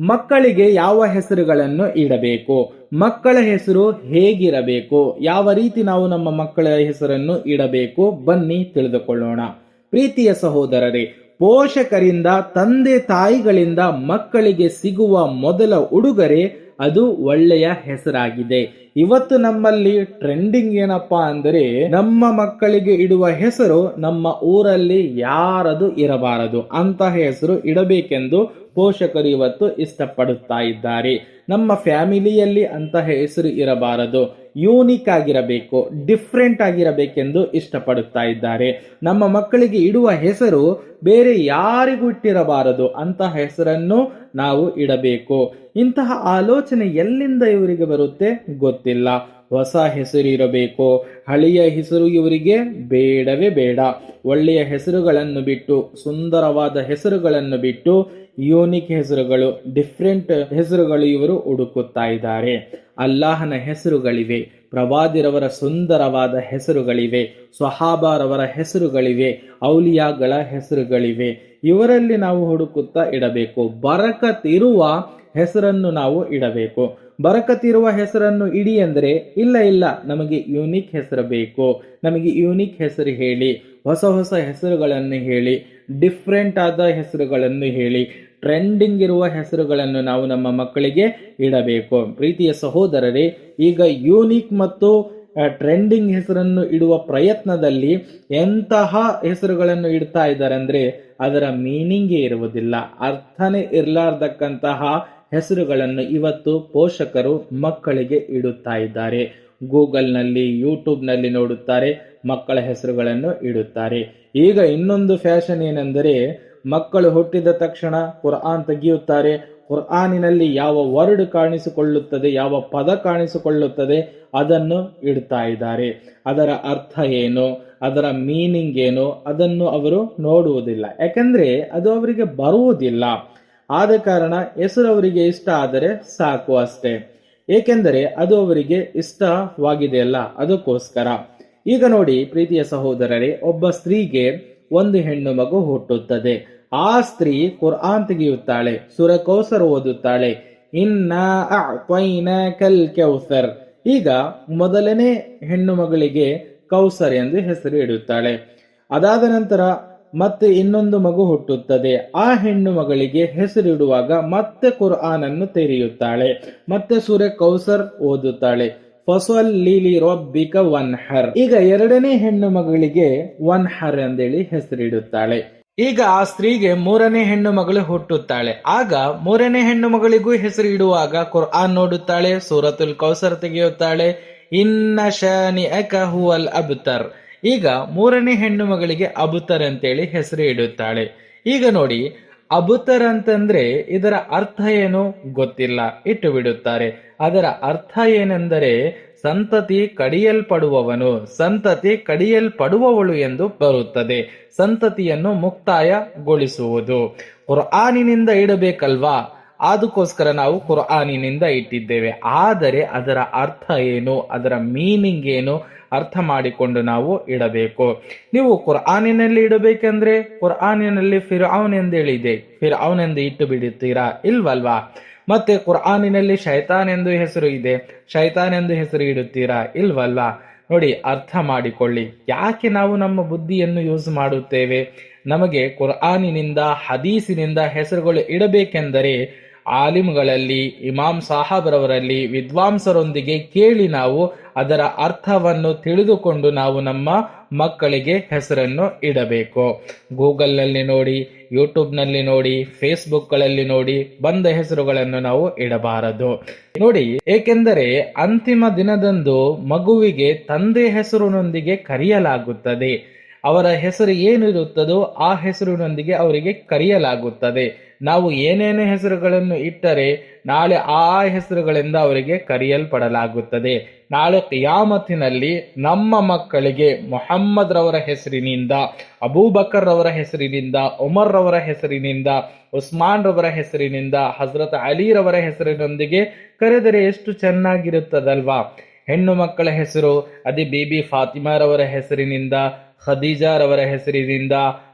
ಮಕ್ಕಳಿಗೆ ಯಾವ ಹೆಸರುಗಳನ್ನು ಇಡಬೇಕು? ಮಕ್ಕಳ ಹೆಸರು ಹೇಗಿರಬೇಕು? ಯಾವ ರೀತಿ ನಾವು ನಮ್ಮ ಮಕ್ಕಳ ಹೆಸರನ್ನು ಇಡಬೇಕು? ಬನ್ನಿ ತಿಳಿದುಕೊಳ್ಳೋಣ. ಪ್ರೀತಿಯ ಸಹೋದರರೇ, ಪೋಷಕರಿಂದ, ತಂದೆ ತಾಯಿಗಳಿಂದ ಮಕ್ಕಳಿಗೆ ಸಿಗುವ ಮೊದಲ ಉಡುಗೊರೆ ಅದು ಒಳ್ಳೆಯ ಹೆಸರಾಗಿದೆ. ಇವತ್ತು ನಮ್ಮಲ್ಲಿ ಟ್ರೆಂಡಿಂಗ್ ಏನಪ್ಪಾ ಅಂದರೆ, ನಮ್ಮ ಮಕ್ಕಳಿಗೆ ಇಡುವ ಹೆಸರು ನಮ್ಮ ಊರಲ್ಲಿ ಯಾರದು ಇರಬಾರದು? ಅಂತಹ ಹೆಸರು ಇಡಬೇಕೆಂದು ಪೋಷಕರು ಇವತ್ತು ಇಷ್ಟಪಡುತ್ತಾ ಇದ್ದಾರೆ. ನಮ್ಮ ಫ್ಯಾಮಿಲಿಯಲ್ಲಿ ಅಂತಹ ಹೆಸರು ಇರಬಾರದು. ಯೂನಿಕ್ ಆಗಿರಬೇಕು, ಡಿಫ್ರೆಂಟ್ ಆಗಿರಬೇಕೆಂದು ಇಷ್ಟಪಡುತ್ತಾ ಇದ್ದಾರೆ. ನಮ್ಮ ಮಕ್ಕಳಿಗೆ ಇಡುವ ಹೆಸರು ಬೇರೆ ಯಾರಿಗೂ ಇಟ್ಟಿರಬಾರದು. ಅಂತಹ ಹೆಸರನ್ನು ನಾವು ಇಡಬೇಕು. ಇಂತಹ ಆಲೋಚನೆ ಎಲ್ಲಿಂದ ಇವರಿಗೆ ಬರುತ್ತೆ? ಗೊತ್ತಿಲ್ಲ. ಹೊಸ ಹೆಸರು ಇರಬೇಕು. ಹಳೆಯ ಹೆಸರು ಇವರಿಗೆ ಬೇಡವೇ ಬೇಡ. ಒಳ್ಳೆಯ ಹೆಸರುಗಳನ್ನು ಬಿಟ್ಟು, ಸುಂದರವಾದ ಹೆಸರುಗಳನ್ನು ಬಿಟ್ಟು ಯೂನಿಕ್ ಹೆಸರುಗಳು, ಡಿಫ್ರೆಂಟ್ ಹೆಸರುಗಳು ಇವರು ಹುಡುಕುತ್ತಾ ಇದ್ದಾರೆ. ಅಲ್ಲಾಹನ ಹೆಸರುಗಳಿವೆ, ಪ್ರವಾದಿರವರ ಸುಂದರವಾದ ಹೆಸರುಗಳಿವೆ ಸ್ವಹಾಬಾರವರ ಹೆಸರುಗಳಿವೆ, ಔಲಿಯಾಗಳ ಹೆಸರುಗಳಿವೆ. ಇವರಲ್ಲಿ ನಾವು ಹುಡುಕುತ್ತಾ ಇಡಬೇಕು. ಬರಕತಿರುವ ಹೆಸರನ್ನು ನಾವು ಇಡಬೇಕು. ಬರಕತಿರುವ ಹೆಸರನ್ನು ಇಡಿ ಅಂದರೆ ಇಲ್ಲ ಇಲ್ಲ, ನಮಗೆ ಯೂನಿಕ್ ಹೆಸರು ಬೇಕು. ನಮಗೆ ಯೂನಿಕ್ ಹೆಸರು ಹೇಳಿ, ಹೊಸ ಹೊಸ ಹೆಸರುಗಳನ್ನು ಹೇಳಿ, ಡಿಫ್ರೆಂಟ್ ಆದ ಹೆಸರುಗಳನ್ನು ಹೇಳಿ ಟ್ರೆಂಡಿಂಗ್ ಇರುವ ಹೆಸರುಗಳನ್ನು ನಾವು ನಮ್ಮ ಮಕ್ಕಳಿಗೆ ಇಡಬೇಕು. ಪ್ರೀತಿಯ ಸಹೋದರರೇ, ಈಗ ಯೂನಿಕ್ ಮತ್ತು ಟ್ರೆಂಡಿಂಗ್ ಹೆಸರನ್ನು ಇಡುವ ಪ್ರಯತ್ನದಲ್ಲಿ ಎಂತಹ ಹೆಸರುಗಳನ್ನು ಇಡ್ತಾ ಇದ್ದಾರೆ ಅಂದರೆ ಅದರ ಮೀನಿಂಗೇ ಇರುವುದಿಲ್ಲ. ಅರ್ಥನೇ ಇರಲಾರ್ದಕ್ಕಂತಹ ಹೆಸರುಗಳನ್ನು ಇವತ್ತು ಪೋಷಕರು ಮಕ್ಕಳಿಗೆ ಇಡುತ್ತಾ ಇದ್ದಾರೆ. ಗೂಗಲ್ನಲ್ಲಿ, ಯೂಟ್ಯೂಬ್ನಲ್ಲಿ ನೋಡುತ್ತಾರೆ, ಮಕ್ಕಳ ಹೆಸರುಗಳನ್ನು ಇಡುತ್ತಾರೆ. ಈಗ ಇನ್ನೊಂದು ಫ್ಯಾಷನ್ ಏನೆಂದರೆ ಮಕ್ಕಳು ಹುಟ್ಟಿದ ತಕ್ಷಣ ಕುರ್ಆನ್ ತೆಗೆಯುತ್ತಾರೆ. ಕುರ್ಆನಿನಲ್ಲಿ ಯಾವ ವರ್ಡ್ ಕಾಣಿಸಿಕೊಳ್ಳುತ್ತದೆ, ಯಾವ ಪದ ಕಾಣಿಸಿಕೊಳ್ಳುತ್ತದೆ ಅದನ್ನು ಇಡ್ತಾ ಇದ್ದಾರೆ. ಅದರ ಅರ್ಥ ಏನು, ಅದರ ಮೀನಿಂಗ್ ಏನು ಅದನ್ನು ಅವರು ನೋಡುವುದಿಲ್ಲ. ಯಾಕಂದ್ರೆ ಅದು ಅವರಿಗೆ ಬರುವುದಿಲ್ಲ. ಆದ ಕಾರಣ ಹೆಸರು ಅವರಿಗೆ ಇಷ್ಟ ಆದರೆ ಸಾಕು ಅಷ್ಟೇ. ಏಕೆಂದರೆ ಅದು ಅವರಿಗೆ ಇಷ್ಟವಾಗಿದೆಯಲ್ಲ, ಅದಕ್ಕೋಸ್ಕರ. ಈಗ ನೋಡಿ ಪ್ರೀತಿಯ ಸಹೋದರರೇ, ಒಬ್ಬ ಸ್ತ್ರೀಗೆ ಒಂದು ಹೆಣ್ಣು ಮಗು ಹುಟ್ಟುತ್ತದೆ. ಆ ಸ್ತ್ರೀ ಕುರ್ಆನ್ ತೆಗೆಯುತ್ತಾಳೆ ಸುರ ಕೌಸರ್ ಓದುತ್ತಾಳೆ. ಇನ್ನ ಅಅ್ತೈನ ಕಲ್ ಕೌಸರ್. ಈಗ ಮೊದಲನೇ ಹೆಣ್ಣು ಮಗಳಿಗೆ ಕೌಸರ್ ಎಂದು ಹೆಸರು ಇಡುತ್ತಾಳೆ. ಅದಾದ ನಂತರ ಮತ್ತೆ ಇನ್ನೊಂದು ಮಗು ಹುಟ್ಟುತ್ತದೆ. ಆ ಹೆಣ್ಣು ಮಗಳಿಗೆ ಹೆಸರಿಡುವಾಗ ಮತ್ತೆ ಕುರ್ಆನ್ ಅನ್ನು ತೆರೆಯುತ್ತಾಳೆ. ಮತ್ತೆ ಸೂರ್ಯ ಕೌಸರ್ ಓದುತ್ತಾಳೆ. ಫಸಲ್ ಲೀಲಿ ರೊಬ್ಬಿಕ ಒನ್ ಹರ್ ಈಗ ಎರಡನೇ ಹೆಣ್ಣು ಮಗಳಿಗೆ ಒನ್ ಹರ್ ಎಂದೇಳಿ ಹೆಸರಿಡುತ್ತಾಳೆ ಈಗ ಆ ಸ್ತ್ರೀಗೆ ಮೂರನೇ ಹೆಣ್ಣು ಮಗಳು ಹುಟ್ಟುತ್ತಾಳೆ. ಆಗ ಮೂರನೇ ಹೆಣ್ಣು ಮಗಳಿಗೂ ಹೆಸರು ಇಡುವಾಗ ಕುರ್ಆನ್ ನೋಡುತ್ತಾಳೆ, ಸೂರತುಲ್ ಕೌಸರ್ ತೆಗೆಯುತ್ತಾಳೆ, ಇನ್ನ ಶನಿ ಹುವಲ್ ಅಬ್ತರ್. ಈಗ ಮೂರನೇ ಹೆಣ್ಣು ಮಗಳಿಗೆ ಅಬುತರ್ ಅಂತೇಳಿ ಹೆಸರು ಇಡುತ್ತಾಳೆ. ಈಗ ನೋಡಿ, ಅಬುತರ್ ಅಂತಂದ್ರೆ ಇದರ ಅರ್ಥ ಏನು ಗೊತ್ತಿಲ್ಲ, ಇಟ್ಟು ಬಿಡುತ್ತಾರೆ. ಅದರ ಅರ್ಥ ಏನೆಂದರೆ ಸಂತತಿ ಕಡಿಯಲ್ಪಡುವವನು, ಸಂತತಿ ಕಡಿಯಲ್ಪಡುವವಳು ಎಂದು ಬರುತ್ತದೆ. ಸಂತತಿಯನ್ನು ಮುಕ್ತಾಯಗೊಳಿಸುವುದು. ಕುರ್ಆನಿನಿಂದ ಇಡಬೇಕಲ್ವಾ? ಅದಕ್ಕೋಸ್ಕರ ನಾವು ಕುರ್ಆನಿನಿಂದ ಇಟ್ಟಿದ್ದೇವೆ. ಆದರೆ ಅದರ ಅರ್ಥ ಏನು? ಅದರ ಮೀನಿಂಗ್ ಏನು? ಅರ್ಥ ಮಾಡಿಕೊಂಡು ನಾವು ಇಡಬೇಕು. ನೀವು ಕುರ್ಆನಿನಲ್ಲಿ ಇಡಬೇಕೆಂದ್ರೆ ಕುರ್ಆನಿನಲ್ಲಿ ಫಿರ್ಔನ್ ಎಂದೇಳಿದೆ. ಫಿರ್ಔನ್ ಎಂದು ಇಟ್ಟು ಬಿಡುತ್ತೀರಾ? ಇಲ್ವಲ್ವಾ? ಮತ್ತೆ ಕುರ್ಆನಿನಲ್ಲಿ ಶೈತಾನ್ ಎಂದು ಹೆಸರು ಇದೆ. ಶೈತಾನ್ ಎಂದು ಹೆಸರು ಇಡುತ್ತೀರಾ? ಇಲ್ವಲ್ಲ. ನೋಡಿ, ಅರ್ಥ ಮಾಡಿಕೊಳ್ಳಿ. ಯಾಕೆ ನಾವು ನಮ್ಮ ಬುದ್ಧಿಯನ್ನು ಯೂಸ್ ಮಾಡುತ್ತೇವೆ? ನಮಗೆ ಕುರ್ಆನಿನಿಂದ, ಹದೀಸಿನಿಂದ ಹೆಸರುಗಳು ಇಡಬೇಕೆಂದರೆ ಆಲಿಮ್ಗಳಲ್ಲಿ ಇಮಾಮ್ ಸಾಹಾಬ್ರವರಲ್ಲಿ ವಿದ್ವಾಂಸರೊಂದಿಗೆ ಕೇಳಿ ನಾವು ಅದರ ಅರ್ಥವನ್ನು ತಿಳಿದುಕೊಂಡು ನಾವು ನಮ್ಮ ಮಕ್ಕಳಿಗೆ ಹೆಸರನ್ನು ಇಡಬೇಕು. ಗೂಗಲ್ನಲ್ಲಿ ನೋಡಿ, ಯೂಟ್ಯೂಬ್ನಲ್ಲಿ ನೋಡಿ, ಫೇಸ್ಬುಕ್ಗಳಲ್ಲಿ ನೋಡಿ ಬಂದ ಹೆಸರುಗಳನ್ನು ನಾವು ಇಡಬಾರದು. ನೋಡಿ, ಏಕೆಂದರೆ ಅಂತಿಮ ದಿನದಂದು ಮಗುವಿಗೆ ತಂದೆ ಹೆಸರಿನೊಂದಿಗೆ ಕರೆಯಲಾಗುತ್ತದೆ. ಅವರ ಹೆಸರು ಏನಿರುತ್ತದೋ ಆ ಹೆಸರಿನೊಂದಿಗೆ ಅವರಿಗೆ ಕರೆಯಲಾಗುತ್ತದೆ. ನಾವು ಏನೇನು ಹೆಸರುಗಳನ್ನು ಇಟ್ಟರೆ ನಾಳೆ ಆ ಹೆಸರುಗಳಿಂದ ಅವರಿಗೆ ಕರೆಯಲ್ಪಡಲಾಗುತ್ತದೆ. ನಾಳೆ ಕಿಯಾಮತ್ತಿನಲ್ಲಿ ನಮ್ಮ ಮಕ್ಕಳಿಗೆ ಮೊಹಮ್ಮದ್ ರವರ ಹೆಸರಿನಿಂದ ಅಬೂಬಕರ್ ರವರ ಹೆಸರಿನಿಂದ, ಉಮರ್ ರವರ ಹೆಸರಿನಿಂದ, ಉಸ್ಮಾನ್ ರವರ ಹೆಸರಿನಿಂದ, ಹಜರತ್ ಅಲಿ ರವರ ಹೆಸರಿನೊಂದಿಗೆ ಕರೆದರೆ ಎಷ್ಟು ಚೆನ್ನಾಗಿರುತ್ತದಲ್ವಾ? ಹೆಣ್ಣು ಮಕ್ಕಳ ಹೆಸರು, ಅದೇ ಬಿ ಫಾತಿಮಾರವರ ಹೆಸರಿನಿಂದ ಖದೀಜಾರವರ ಹೆಸರಿನಿಂದ,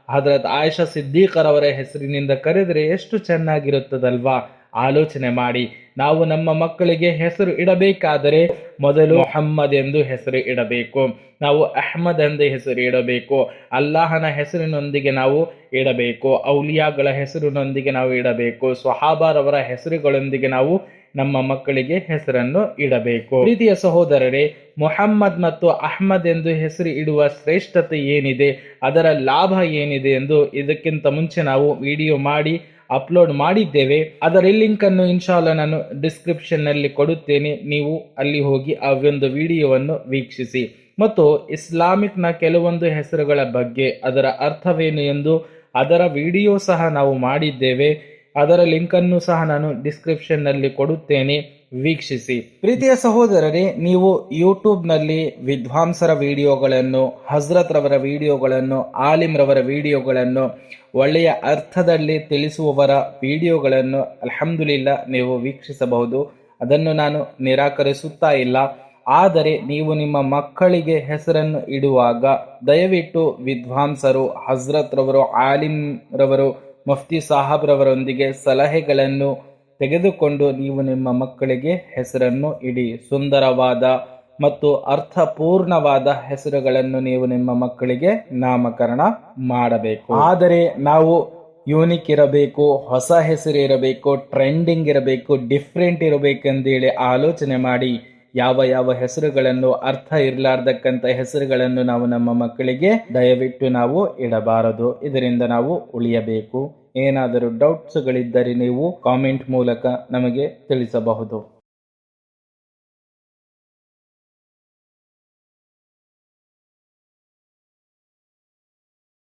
ಹಜರತ್ ಆಯಷಾ ಸಿದ್ದೀಕರವರ ಹೆಸರಿನಿಂದ ಕರೆದರೆ ಎಷ್ಟು ಚೆನ್ನಾಗಿರುತ್ತದಲ್ವಾ? ಆಲೋಚನೆ ಮಾಡಿ. ನಾವು ನಮ್ಮ ಮಕ್ಕಳಿಗೆ ಹೆಸರು ಇಡಬೇಕಾದರೆ ಮೊದಲು ಮೊಹಮ್ಮದ್ ಎಂದು ಹೆಸರು ಇಡಬೇಕು. ನಾವು ಅಹ್ಮದ್ ಎಂದು ಹೆಸರು ಇಡಬೇಕು. ಅಲ್ಲಾಹನ ಹೆಸರಿನೊಂದಿಗೆ ನಾವು ಇಡಬೇಕು. ಔಲಿಯಾಗಳ ಹೆಸರಿನೊಂದಿಗೆ ನಾವು ಇಡಬೇಕು. ಸ್ವಹಾಬಾರವರ ಹೆಸರುಗಳೊಂದಿಗೆ ನಾವು ನಮ್ಮ ಮಕ್ಕಳಿಗೆ ಹೆಸರನ್ನು ಇಡಬೇಕು. ಪ್ರೀತಿಯ ಸಹೋದರರೇ, ಮೊಹಮ್ಮದ್ ಮತ್ತು ಅಹ್ಮದ್ ಎಂದು ಹೆಸರು ಇಡುವ ಶ್ರೇಷ್ಠತೆ ಏನಿದೆ, ಅದರ ಲಾಭ ಏನಿದೆ ಎಂದು ಇದಕ್ಕಿಂತ ಮುಂಚೆ ನಾವು ವಿಡಿಯೋ ಮಾಡಿ ಅಪ್ಲೋಡ್ ಮಾಡಿದ್ದೇವೆ. ಅದರ ಲಿಂಕ್ ಅನ್ನು ಇನ್ಶಾಲ್ಲ ನಾನು ಡಿಸ್ಕ್ರಿಪ್ಷನ್ನಲ್ಲಿ ಕೊಡುತ್ತೇನೆ. ನೀವು ಅಲ್ಲಿ ಹೋಗಿ ಆ ಒಂದು ವಿಡಿಯೋವನ್ನು ವೀಕ್ಷಿಸಿ. ಮತ್ತು ಇಸ್ಲಾಮಿಕ್ನ ಕೆಲವೊಂದು ಹೆಸರುಗಳ ಬಗ್ಗೆ, ಅದರ ಅರ್ಥವೇನು ಎಂದು ಅದರ ವಿಡಿಯೋ ಸಹ ನಾವು ಮಾಡಿದ್ದೇವೆ. ಅದರ ಲಿಂಕ್ ಅನ್ನು ಸಹ ನಾನು ಡಿಸ್ಕ್ರಿಪ್ಷನ್ನಲ್ಲಿ ಕೊಡುತ್ತೇನೆ, ವೀಕ್ಷಿಸಿ. ಪ್ರೀತಿಯ ಸಹೋದರರೇ, ನೀವು ಯೂಟ್ಯೂಬ್ನಲ್ಲಿ ವಿದ್ವಾಂಸರ ವಿಡಿಯೋಗಳನ್ನು, ಹಜರತ್ ರವರ ವಿಡಿಯೋಗಳನ್ನು ಆಲಿಮ್ ರವರ ವಿಡಿಯೋಗಳನ್ನು, ಒಳ್ಳೆಯ ಅರ್ಥದಲ್ಲಿ ತಿಳಿಸುವವರ ವಿಡಿಯೋಗಳನ್ನು ಅಲ್ಹಮ್ದುಲಿಲ್ಲ ನೀವು ವೀಕ್ಷಿಸಬಹುದು. ಅದನ್ನು ನಾನು ನಿರಾಕರಿಸುತ್ತಾ ಇಲ್ಲ. ಆದರೆ ನೀವು ನಿಮ್ಮ ಮಕ್ಕಳಿಗೆ ಹೆಸರನ್ನು ಇಡುವಾಗ ದಯವಿಟ್ಟು ವಿದ್ವಾಂಸರು, ಹಜರತ್ ರವರು ಆಲಿಮ್ ರವರು ಮುಫ್ತಿ ಸಾಹಬ್ರವರೊಂದಿಗೆ ಸಲಹೆಗಳನ್ನು ತೆಗೆದುಕೊಂಡು ನೀವು ನಿಮ್ಮ ಮಕ್ಕಳಿಗೆ ಹೆಸರನ್ನು ಇಡಿ. ಸುಂದರವಾದ ಮತ್ತು ಅರ್ಥಪೂರ್ಣವಾದ ಹೆಸರುಗಳನ್ನು ನೀವು ನಿಮ್ಮ ಮಕ್ಕಳಿಗೆ ನಾಮಕರಣ ಮಾಡಬೇಕು. ಆದರೆ ನಾವು ಯೂನಿಕ್ ಇರಬೇಕು, ಹೊಸ ಹೆಸರು ಇರಬೇಕು, ಟ್ರೆಂಡಿಂಗ್ ಇರಬೇಕು, ಡಿಫ್ರೆಂಟ್ ಇರಬೇಕೆಂದೇಳಿ ಆಲೋಚನೆ ಮಾಡಿ ಯಾವ ಯಾವ ಹೆಸರುಗಳನ್ನು ಅರ್ಥ ಇರಲಾರ್ದಕ್ಕಂತ ಹೆಸರುಗಳನ್ನು ನಾವು ನಮ್ಮ ಮಕ್ಕಳಿಗೆ ದಯವಿಟ್ಟು ನಾವು ಇಡಬಾರದು. ಇದರಿಂದ ನಾವು ಉಳಿಯಬೇಕು. ಏನಾದರೂ ಡೌಟ್ಸ್ಗಳಿದ್ದರೆ ನೀವು ಕಾಮೆಂಟ್ ಮೂಲಕ ನಮಗೆ ತಿಳಿಸಬಹುದು.